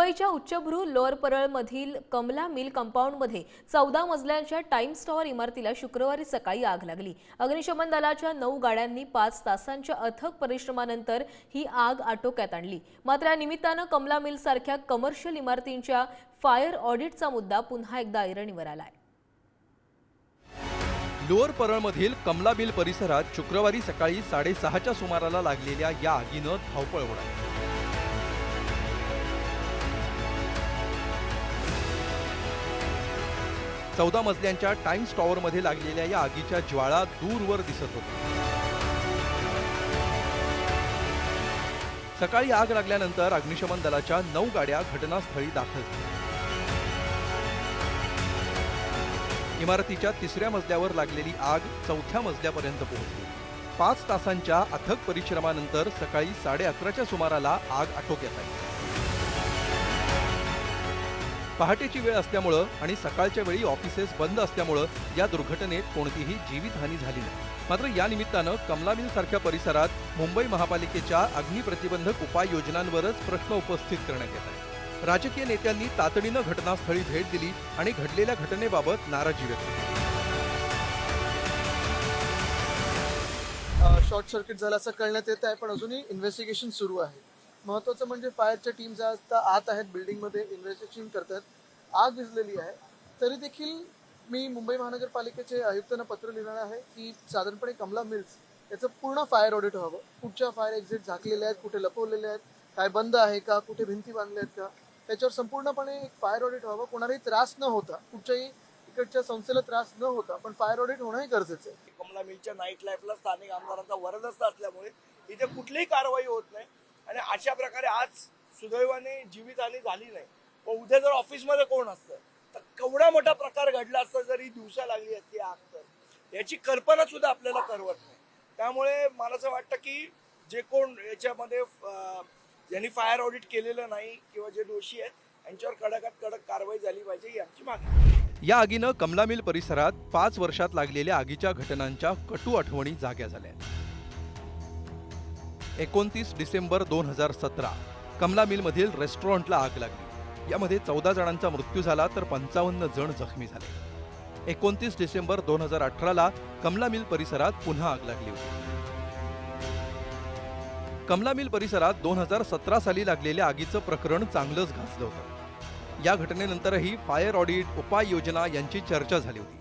मुंबईच्या उच्चभ्रू लोअर परळमधील कमला मिल कंपाऊंडमध्ये चौदा मजल्यांच्या टाइम्स टॉवर इमारतीला शुक्रवारी सकाळी आग लागली. अग्निशमन दलाच्या नऊ गाड्यांनी पाच तासांच्या अथक परिश्रमानंतर ही आग आटोक्यात आणली. मात्र या निमित्तानं कमला मिल सारख्या कमर्शियल इमारतींच्या फायर ऑडिटचा मुद्दा पुन्हा एकदा ऐरणीवर आलाय. लोअर परळमधील कमला मिल परिसरात शुक्रवारी सकाळी साडेसहाच्या सुमाराला लागलेल्या या आगीनं धावपळ उडाली. चौदा मजल्यांच्या टाइम्स टॉवरमध्ये लागलेल्या या आगीच्या ज्वाळा दूरवर दिसत होत्या. सकाळी आग लागल्यानंतर अग्निशमन दलाच्या नऊ गाड्या घटनास्थळी दाखल झाल्या. इमारतीच्या तिसऱ्या मजल्यावर लागलेली आग चौथ्या मजल्यापर्यंत पोहोचली. पाच तासांच्या अथक परिश्रमानंतर सकाळी साडे अकराच्या सुमाराला आग आटोक्यात आली. पहाटेची वेळ असल्यामुळं आणि सकाळच्या वेळी ऑफिसेस बंद असल्यामुळं या दुर्घटनेत कोणतीही जीवितहानी झाली नाही. मात्र या निमित्तानं कमला सारख्या परिसरात मुंबई महापालिकेच्या अग्निप्रतिबंधक उपाययोजनांवरच प्रश्न उपस्थित करण्यात येत आहे राजकीय नेत्यांनी तातडीनं घटनास्थळी भेट दिली आणि घडलेल्या घटनेबाबत नाराजी व्यक्त केली. शॉर्ट सर्किट झालं असं कळण्यात येत आहे पण अजूनही इन्व्हेस्टिगेशन सुरू आहे. महत्त्वाचं म्हणजे फायरच्या टीम ज्या आता आत आहेत बिल्डिंगमध्ये इन्व्हेस्टिगेशन करतात. आग दिसलेली आहे. तरी देखील मी मुंबई महानगरपालिकेचे आयुक्तांना पत्र लिहिणार आहे की साधारणपणे कमला मिल्स याचं पूर्ण फायर ऑडिट व्हावं कुठच्या फायर एक्झिट झाकलेल्या आहेत कुठे लपवलेले आहेत काय बंद आहे का कुठे भिंती बांधल्या आहेत का? त्याच्यावर संपूर्णपणे एक फायर ऑडिट व्हावं कोणालाही त्रास न होता कुठच्याही इकडच्या संस्थेला त्रास न होता पण फायर ऑडिट होणंही गरजेचं आहे. कमला मिलच्या नाईट लाईफला स्थानिक आमदारांचा वरदस्त असल्यामुळे इथे कुठलीही कारवाई होत नाही. आणि अशा प्रकारे आज सुदैवाने जीवितहानी झाली नाही. पण उद्या जर ऑफिसमध्ये कोण असतं तर केवढा मोठा प्रकार घडला असता जर ही दिवसा लागली असती आग तर. याची कल्पना सुद्धा आपल्याला करवत नाही. त्यामुळे मला असं वाटतं की जे कोण याच्यामध्ये ज्यांनी फायर ऑडिट केलेलं नाही किंवा जे दोषी आहेत यांच्यावर कडकात कडक कारवाई झाली पाहिजे ही आमची मागणी. या आगीनं कमला मिल परिसरात पाच वर्षात लागलेल्या आगीच्या घटनांच्या कटू आठवणी जाग्या झाल्या एकोणतीस डिसेंबर दोन हजार सतरा. कमला मिलमधील रेस्टॉरंटला आग लागली. यामध्ये चौदा जणांचा मृत्यू झाला तर पंचावन्न जण जखमी झाले. एकोणतीस डिसेंबर दोन हजार अठराला कमला मिल परिसरात पुन्हा आग लागली होती. कमला मिल परिसरात दोन हजार सतरा साली लागलेल्या आगीचं प्रकरण चांगलंच गाजलं होतं. या घटनेनंतरही फायर ऑडिट उपाययोजना यांची चर्चा झाली होती.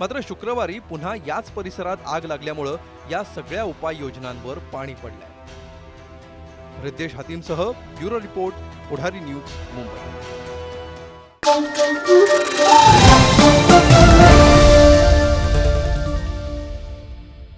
मात्र शुक्रवारी पुन्हा याच परिसरात आग लागल्यामुळं या सगळ्या उपाययोजनांवर पाणी पडलंय. Riddhesh हातीमसह bureau report Pudhari news Mumbai.